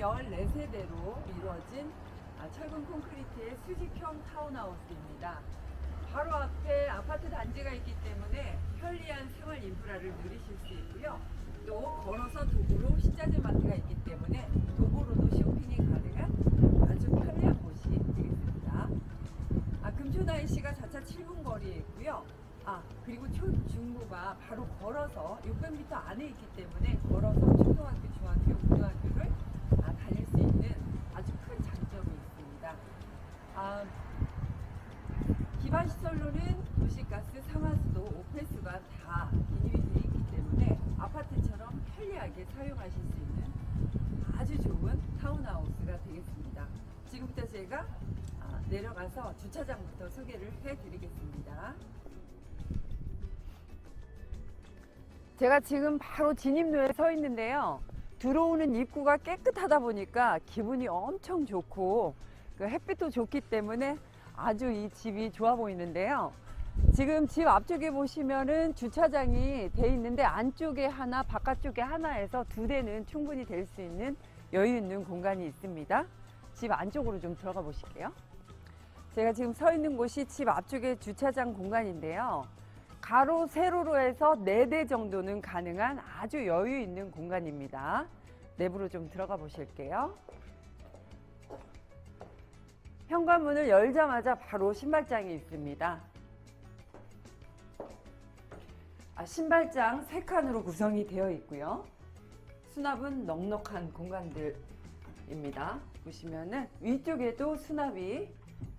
14세대로 이루어진 아, 철근 콘크리트의 수직형 타운하우스입니다. 바로 앞에 아파트 단지가 있기 때문에 편리한 생활 인프라를 누리실 수 있고요. 또 걸어서 도보로 식자재 마트가 있기 때문에 도보로도 쇼핑이 가능한 아주 편리한 곳이 되겠습니다. 아, 금초나이시가 자차 7분 거리에 있고요. 아, 그리고 초, 중고가 바로 걸어서 600m 안에 있기 때문에 걸어서 초등학교, 중학교, 고등학교를 아, 다닐 수 있는 아주 큰 장점이 있습니다. 아, 기반 시설로는 도시가스, 상하수도, 오페스가 다 기능이 되어 있기 때문에 아파트처럼 편리하게 사용하실 수 있는 아주 좋은 타운하우스가 되겠습니다. 지금부터 제가 아, 내려가서 주차장부터 소개를 해드리겠습니다. 제가 지금 바로 진입로에 서 있는데요. 들어오는 입구가 깨끗하다 보니까 기분이 엄청 좋고 그 햇빛도 좋기 때문에 아주 이 집이 좋아 보이는데요. 지금 집 앞쪽에 보시면은 주차장이 돼 있는데 안쪽에 하나, 바깥쪽에 하나에서 두 대는 충분히 될 수 있는 여유 있는 공간이 있습니다. 집 안쪽으로 좀 들어가 보실게요. 제가 지금 서 있는 곳이 집 앞쪽에 주차장 공간인데요. 가로, 세로로 해서 네 대 정도는 가능한 아주 여유 있는 공간입니다. 내부로 좀 들어가 보실게요. 현관문을 열자마자 바로 신발장이 있습니다. 아, 신발장 세 칸으로 구성이 되어 있고요. 수납은 넉넉한 공간들입니다. 보시면은 위쪽에도 수납이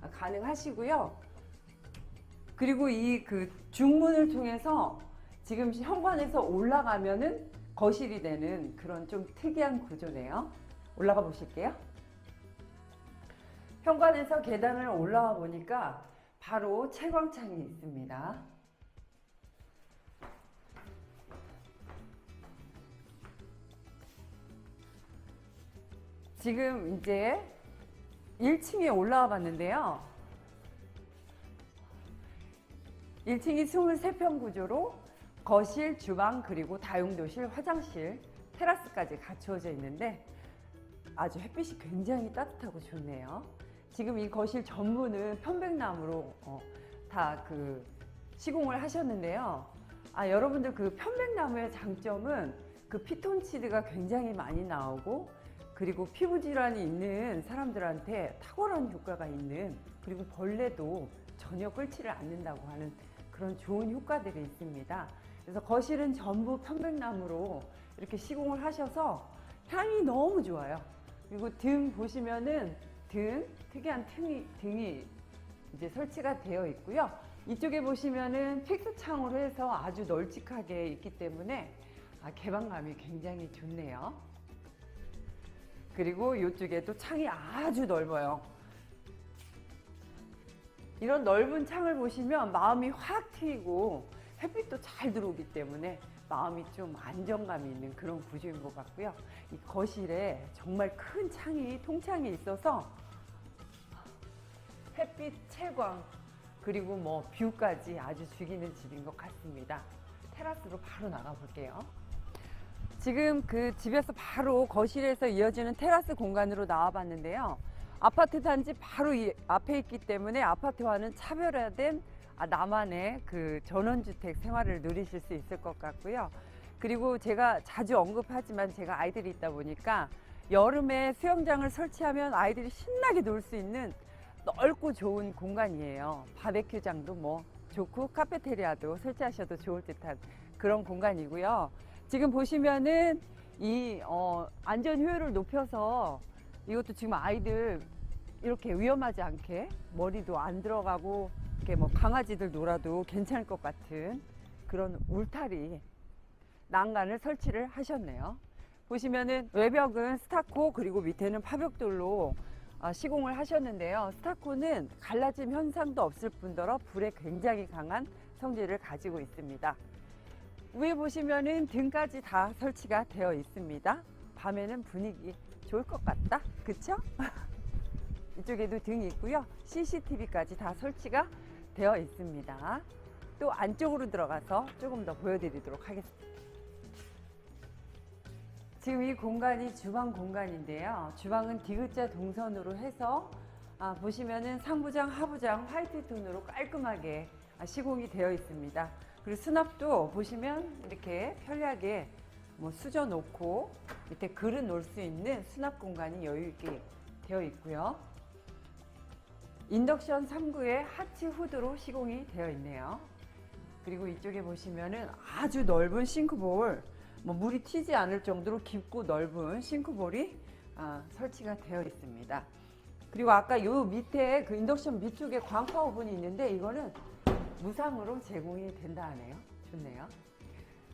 가능하시고요. 그리고 이 그 중문을 통해서 지금 현관에서 올라가면은 거실이 되는 그런 좀 특이한 구조네요. 올라가 보실게요. 현관에서 계단을 올라와 보니까 바로 채광창이 있습니다. 지금 이제 1층에 올라와 봤는데요. 1층이 23평 구조로 거실, 주방, 그리고 다용도실, 화장실, 테라스까지 갖추어져 있는데 아주 햇빛이 굉장히 따뜻하고 좋네요. 지금 이 거실 전부는 편백나무로 어, 다그 시공을 하셨는데요. 아, 여러분들 그 편백나무의 장점은 그 피톤치드가 굉장히 많이 나오고 그리고 피부 질환이 있는 사람들한테 탁월한 효과가 있는 그리고 벌레도 전혀 끓지를 않는다고 하는 그런 좋은 효과들이 있습니다. 그래서 거실은 전부 편백나무로 이렇게 시공을 하셔서 향이 너무 좋아요. 그리고 등 보시면은 등 특이한 등이, 등이 이제 설치가 되어 있고요. 이쪽에 보시면은 픽스 창으로 해서 아주 널찍하게 있기 때문에 아, 개방감이 굉장히 좋네요. 그리고 이쪽에도 창이 아주 넓어요. 이런 넓은 창을 보시면 마음이 확 트이고 햇빛도 잘 들어오기 때문에 마음이 좀 안정감이 있는 그런 구조인 것 같고요. 이 거실에 정말 큰 창이 통창이 있어서 햇빛 채광 그리고 뭐 뷰까지 아주 죽이는 집인 것 같습니다. 테라스로 바로 나가 볼게요. 지금 그 집에서 바로 거실에서 이어지는 테라스 공간으로 나와 봤는데요. 아파트 단지 바로 이 앞에 있기 때문에 아파트와는 차별화된 아, 나만의 그 전원주택 생활을 누리실 수 있을 것 같고요. 그리고 제가 자주 언급하지만 제가 아이들이 있다 보니까 여름에 수영장을 설치하면 아이들이 신나게 놀 수 있는 넓고 좋은 공간이에요. 바베큐장도 뭐 좋고 카페테리아도 설치하셔도 좋을 듯한 그런 공간이고요. 지금 보시면은 이 어, 안전 효율을 높여서 이것도 지금 아이들 이렇게 위험하지 않게 머리도 안 들어가고 이렇게 뭐 강아지들 놀아도 괜찮을 것 같은 그런 울타리 난간을 설치를 하셨네요. 보시면은 외벽은 스타코 그리고 밑에는 파벽돌로 아, 시공을 하셨는데요. 스타코는 갈라짐 현상도 없을 뿐더러 불에 굉장히 강한 성질을 가지고 있습니다. 위에 보시면은 등까지 다 설치가 되어 있습니다. 밤에는 분위기 좋을 것 같다. 그쵸? 이쪽에도 등이 있고요. CCTV까지 다 설치가 되어 있습니다. 또 안쪽으로 들어가서 조금 더 보여드리도록 하겠습니다. 지금 이 공간이 주방 공간인데요. 주방은 디귿자 동선으로 해서 아, 보시면은 상부장, 하부장 화이트 톤으로 깔끔하게 아, 시공이 되어 있습니다. 그리고 수납도 보시면 이렇게 편리하게 뭐 수저 놓고 밑에 그릇 놓을 수 있는 수납 공간이 여유 있게 되어 있고요. 인덕션 3구에 하츠 후드로 시공이 되어 있네요. 그리고 이쪽에 보시면은 아주 넓은 싱크볼, 뭐 물이 튀지 않을 정도로 깊고 넓은 싱크볼이 아, 설치가 되어 있습니다. 그리고 아까 요 밑에 그 인덕션 밑쪽에 광파 오븐이 있는데 이거는 무상으로 제공이 된다 하네요. 좋네요.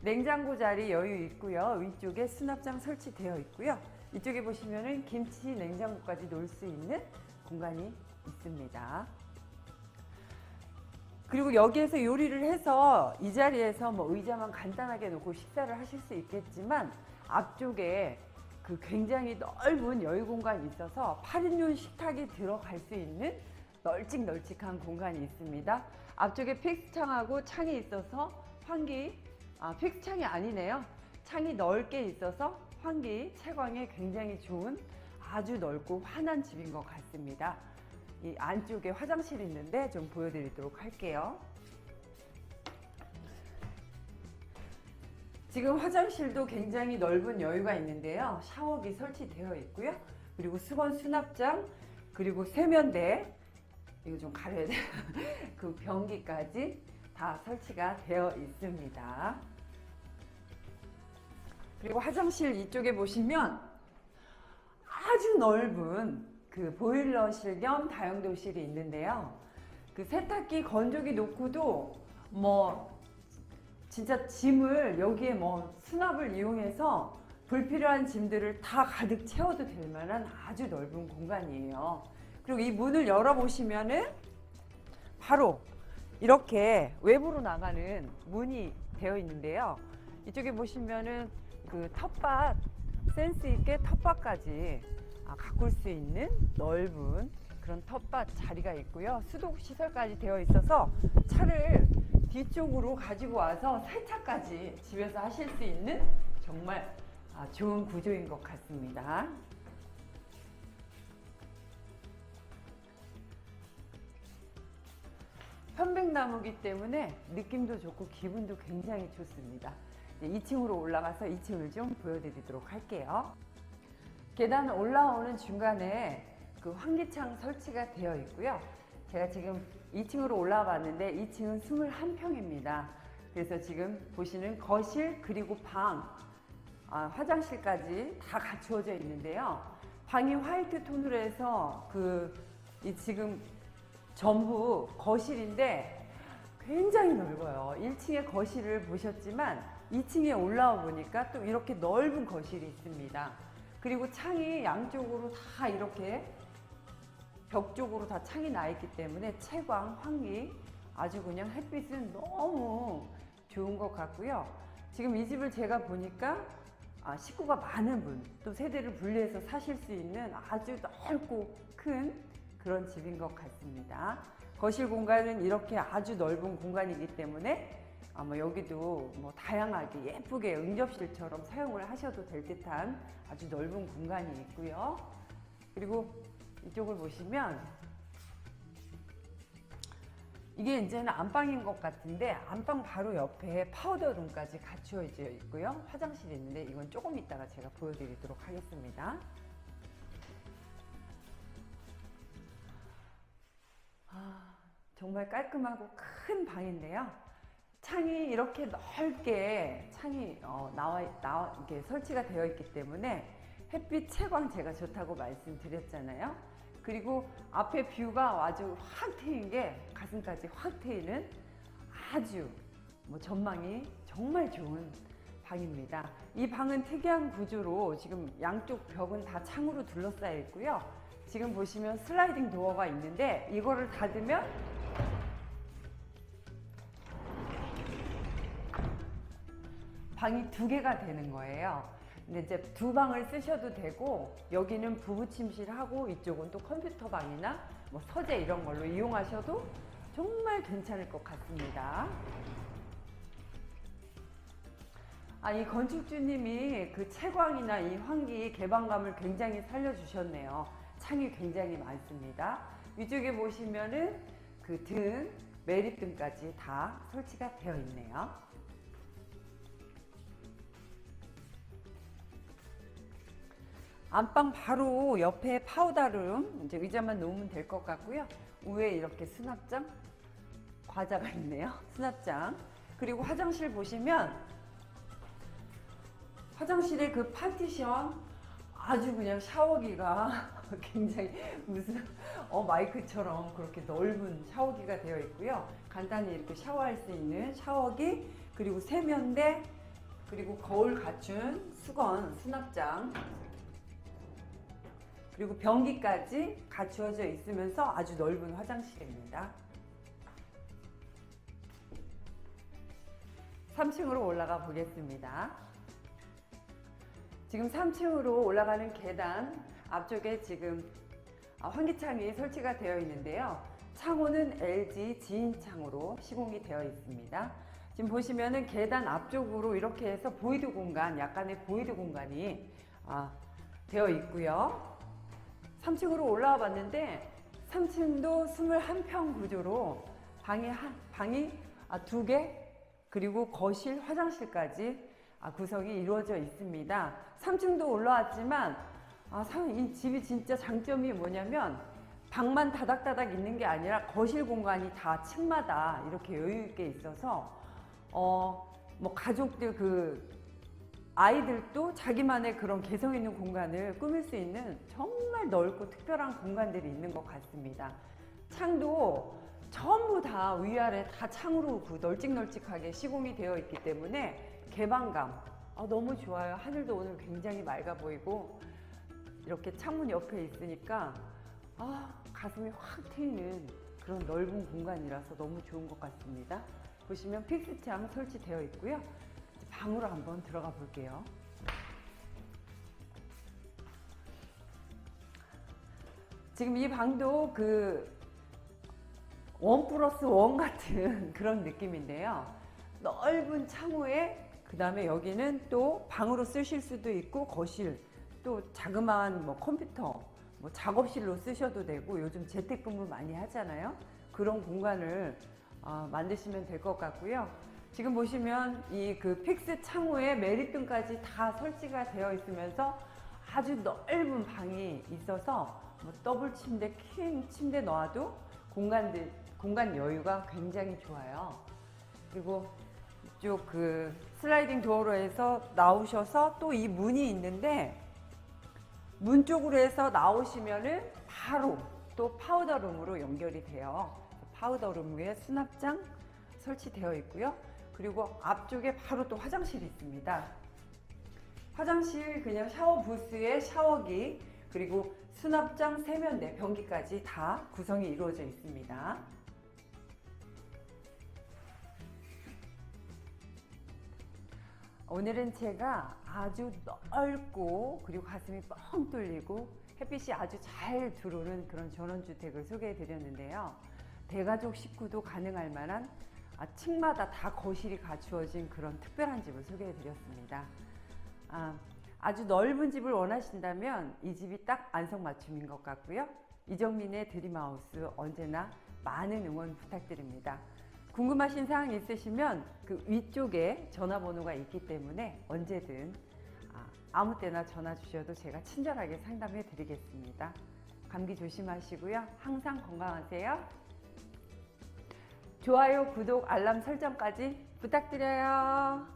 냉장고 자리 여유 있고요. 위쪽에 수납장 설치되어 있고요. 이쪽에 보시면은 김치 냉장고까지 놓을 수 있는 공간이 있습니다. 그리고 여기에서 요리를 해서 이 자리에서 뭐 의자만 간단하게 놓고 식사를 하실 수 있겠지만 앞쪽에 그 굉장히 넓은 여유 공간이 있어서 8인용 식탁이 들어갈 수 있는 널찍널찍한 공간이 있습니다. 앞쪽에 픽스 창하고 창이 있어서 환기, 아, 픽스 창이 아니네요. 창이 넓게 있어서 환기, 채광에 굉장히 좋은 아주 넓고 환한 집인 것 같습니다. 이 안쪽에 화장실이 있는데 좀 보여드리도록 할게요. 지금 화장실도 굉장히 넓은 여유가 있는데요. 샤워기 설치되어 있고요. 그리고 수건 수납장, 그리고 세면대, 이거 좀 가려야 돼요. 그 변기까지 다 설치가 되어 있습니다. 그리고 화장실 이쪽에 보시면 아주 넓은 그 보일러실 겸 다용도실이 있는데요. 그 세탁기 건조기 놓고도 뭐 진짜 짐을 여기에 뭐 수납을 이용해서 불필요한 짐들을 다 가득 채워도 될 만한 아주 넓은 공간이에요. 그리고 이 문을 열어보시면은 바로 이렇게 외부로 나가는 문이 되어 있는데요. 이쪽에 보시면은 그 텃밭, 센스 있게 텃밭까지 아, 가꿀 수 있는 넓은 그런 텃밭 자리가 있고요. 수도 시설까지 되어 있어서 차를 뒤쪽으로 가지고 와서 세차까지 집에서 하실 수 있는 정말 아, 좋은 구조인 것 같습니다. 편백나무기 때문에 느낌도 좋고 기분도 굉장히 좋습니다. 2층으로 올라가서 2층을 좀 보여드리도록 할게요. 계단 올라오는 중간에 그 환기창 설치가 되어 있고요. 제가 지금 2층으로 올라와 봤는데 2층은 21평입니다. 그래서 지금 보시는 거실 그리고 방, 아, 화장실까지 다 갖추어져 있는데요. 방이 화이트 톤으로 해서 그이 지금 전부 거실인데 굉장히 넓어요. 1층에 거실을 보셨지만 2층에 올라와 보니까 또 이렇게 넓은 거실이 있습니다. 그리고 창이 양쪽으로 다 이렇게 벽 쪽으로 다 창이 나 있기 때문에 채광, 환기 아주 그냥 햇빛은 너무 좋은 것 같고요. 지금 이 집을 제가 보니까 아, 식구가 많은 분, 또 세대를 분리해서 사실 수 있는 아주 넓고 큰 그런 집인 것 같습니다. 거실 공간은 이렇게 아주 넓은 공간이기 때문에 아마 여기도 뭐 다양하게 예쁘게 응접실처럼 사용을 하셔도 될 듯한 아주 넓은 공간이 있고요. 그리고 이쪽을 보시면 이게 이제는 안방인 것 같은데 안방 바로 옆에 파우더룸까지 갖추어져 있고요. 화장실이 있는데 이건 조금 이따가 제가 보여드리도록 하겠습니다. 정말 깔끔하고 큰 방인데요. 창이 이렇게 넓게 창이 어, 나와 나와 이렇게 설치가 되어 있기 때문에 햇빛 채광 제가 좋다고 말씀드렸잖아요. 그리고 앞에 뷰가 아주 확 트인 게 가슴까지 확 트이는 아주 뭐 전망이 정말 좋은 방입니다. 이 방은 특이한 구조로 지금 양쪽 벽은 다 창으로 둘러싸여 있고요. 지금 보시면 슬라이딩 도어가 있는데 이거를 닫으면 방이 두 개가 되는 거예요. 근데 이제 두 방을 쓰셔도 되고 여기는 부부 침실하고 이쪽은 또 컴퓨터 방이나 뭐 서재 이런 걸로 이용하셔도 정말 괜찮을 것 같습니다. 아, 이 건축주님이 그 채광이나 이 환기 개방감을 굉장히 살려주셨네요. 창이 굉장히 많습니다. 위쪽에 보시면은 그 등, 매립등까지 다 설치가 되어 있네요. 안방 바로 옆에 파우더룸 이제 의자만 놓으면 될 것 같고요. 위에 이렇게 수납장 과자가 있네요. 수납장 그리고 화장실 보시면 화장실의 그 파티션 아주 그냥 샤워기가 굉장히 무슨 어 마이크처럼 그렇게 넓은 샤워기가 되어 있고요. 간단히 이렇게 샤워할 수 있는 샤워기 그리고 세면대 그리고 거울 갖춘 수건 수납장 그리고 변기까지 갖추어져 있으면서 아주 넓은 화장실입니다. 3층으로 올라가 보겠습니다. 지금 3층으로 올라가는 계단 앞쪽에 지금 아, 환기창이 설치가 되어 있는데요. 창호는 LG 지인 창으로 시공이 되어 있습니다. 지금 보시면은 계단 앞쪽으로 이렇게 해서 보이드 공간, 약간의 보이드 공간이 아, 되어 있고요. 3층으로 올라와 봤는데 3층도 21평 구조로 방이 한 방이 아, 두 개, 그리고 거실, 화장실까지 아, 구성이 이루어져 있습니다. 3층도 올라왔지만 아, 참, 이 집이 진짜 장점이 뭐냐면 방만 다닥다닥 있는 게 아니라 거실 공간이 다 층마다 이렇게 여유 있게 있어서 어, 뭐 가족들 그 아이들도 자기만의 그런 개성 있는 공간을 꾸밀 수 있는 정말 넓고 특별한 공간들이 있는 것 같습니다. 창도 전부 다 위아래 다 창으로 그 널찍널찍하게 시공이 되어 있기 때문에 개방감 아, 너무 좋아요. 하늘도 오늘 굉장히 맑아 보이고 이렇게 창문 옆에 있으니까 아, 가슴이 확 트이는 그런 넓은 공간이라서 너무 좋은 것 같습니다. 보시면 픽스창 설치되어 있고요. 방으로 한번 들어가 볼게요. 지금 이 방도 그 원 플러스 원 같은 그런 느낌인데요. 넓은 창호에 그 다음에 여기는 또 방으로 쓰실 수도 있고 거실 또 자그마한 뭐 컴퓨터 뭐 작업실로 쓰셔도 되고 요즘 재택근무 많이 하잖아요. 그런 공간을 어, 만드시면 될 것 같고요. 지금 보시면 이 그 픽스 창호에 메리등까지 다 설치가 되어 있으면서 아주 넓은 방이 있어서 뭐 더블 침대, 킹 침대 넣어도 공간들 공간 여유가 굉장히 좋아요. 그리고 이쪽 그 슬라이딩 도어로 해서 나오셔서 또 이 문이 있는데 문 쪽으로 해서 나오시면은 바로 또 파우더룸으로 연결이 돼요. 파우더룸 위에 수납장 설치되어 있고요. 그리고 앞쪽에 바로 또 화장실이 있습니다. 화장실 그냥 샤워 부스에 샤워기 그리고 수납장 세면대 변기까지 다 구성이 이루어져 있습니다. 오늘은 제가 아주 넓고 그리고 가슴이 뻥 뚫리고 햇빛이 아주 잘 들어오는 그런 전원주택을 소개해 드렸는데요. 대가족 식구도 가능할 만한 아, 층마다 다 거실이 갖추어진 그런 특별한 집을 소개해 드렸습니다. 아, 아주 넓은 집을 원하신다면 이 집이 딱 안성맞춤인 것 같고요. 이정민의 드림하우스 언제나 많은 응원 부탁드립니다. 궁금하신 사항 있으시면 그 위쪽에 전화번호가 있기 때문에 언제든 아, 아무 때나 전화 주셔도 제가 친절하게 상담해 드리겠습니다. 감기 조심하시고요. 항상 건강하세요. 좋아요, 구독, 알람 설정까지 부탁드려요.